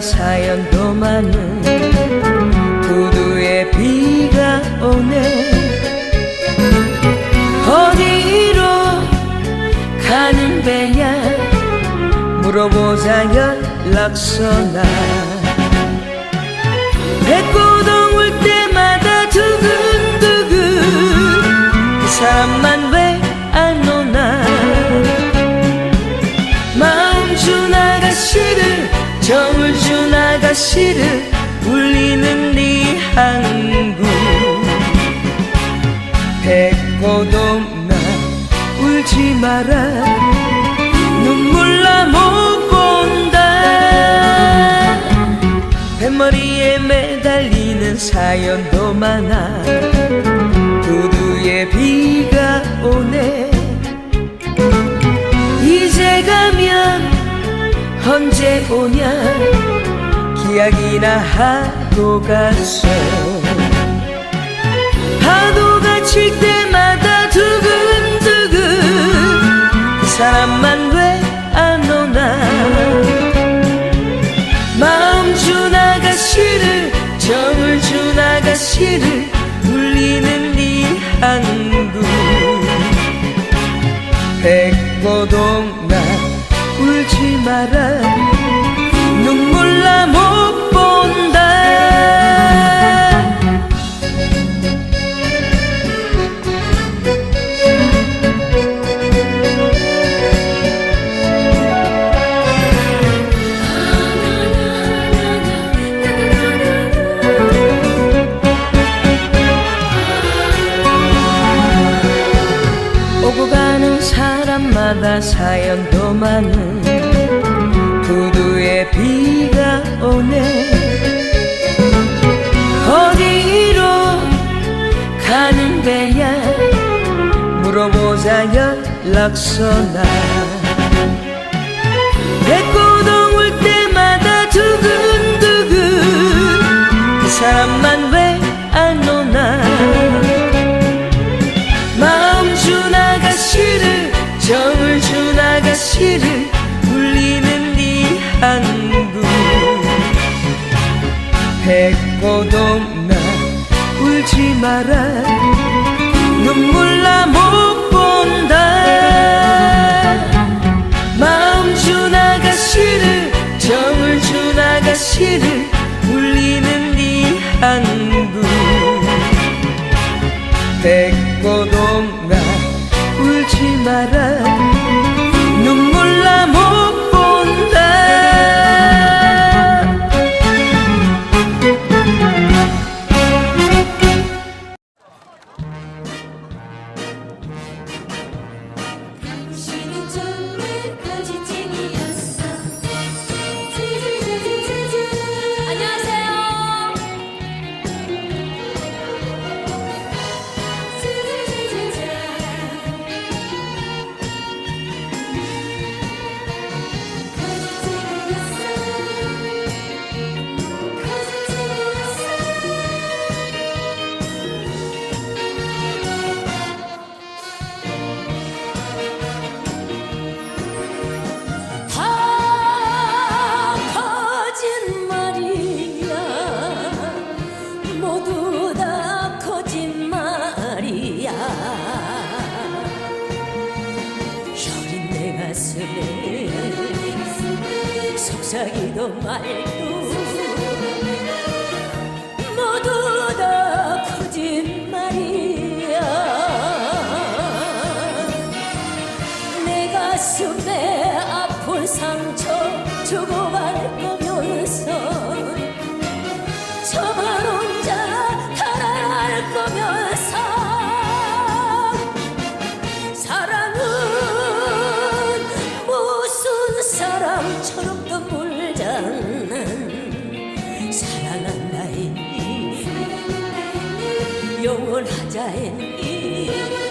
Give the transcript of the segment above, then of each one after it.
사연도 많은 구두에 비가 오네. 어디로 가는 배냐 물어보자 연락서나 가씨를 울리는 네 항구 백고동 나 울지 마라. 눈물 나 못 본다. 뱃머리에 매달리는 사연도 많아. 구두에 비가 오네. 이제 가면 언제 오냐 기약이나 하고 갔어 파도가 칠 때마다 두근두근 그 사람만 왜 안 오나? 마음 준 아가씨를 정을 준 아가씨를 울리는 네 항구. 백고동 나 울지 마라 사람마다 사연도 많은 구두에 비가 오네. 어디로 가는 배냐 물어보자 연락서나. 백고동 올 때마다 두근두근 그 사람만 준 아가씨를 울리는 네 항구 백고동 나 울지 마라. 눈물 나 못 본다. 마음 준 아가씨를 정을 준 아가씨를 울리는 네 항구 백고동 나 울지 마라 거짓말이야. 여린 내 가슴에 속삭이도 말도 영원하자 했니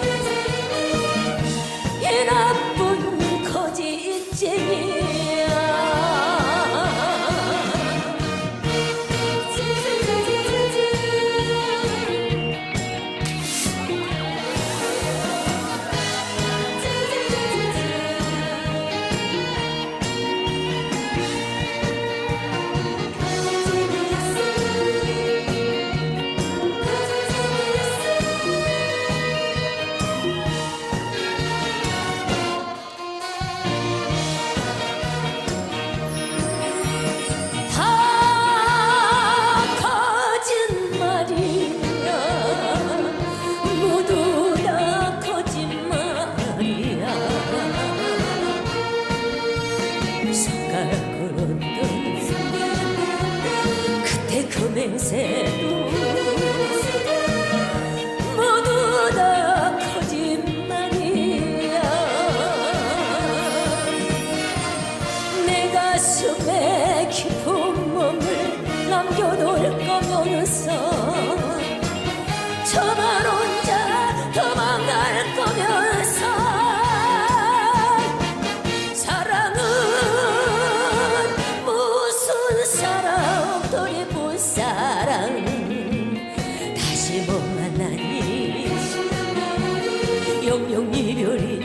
영영 이별이니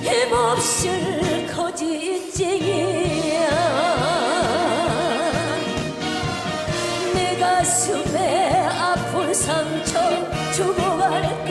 힘없을 거짓쟁이야. 내 가슴에 아픈 상처 주고갈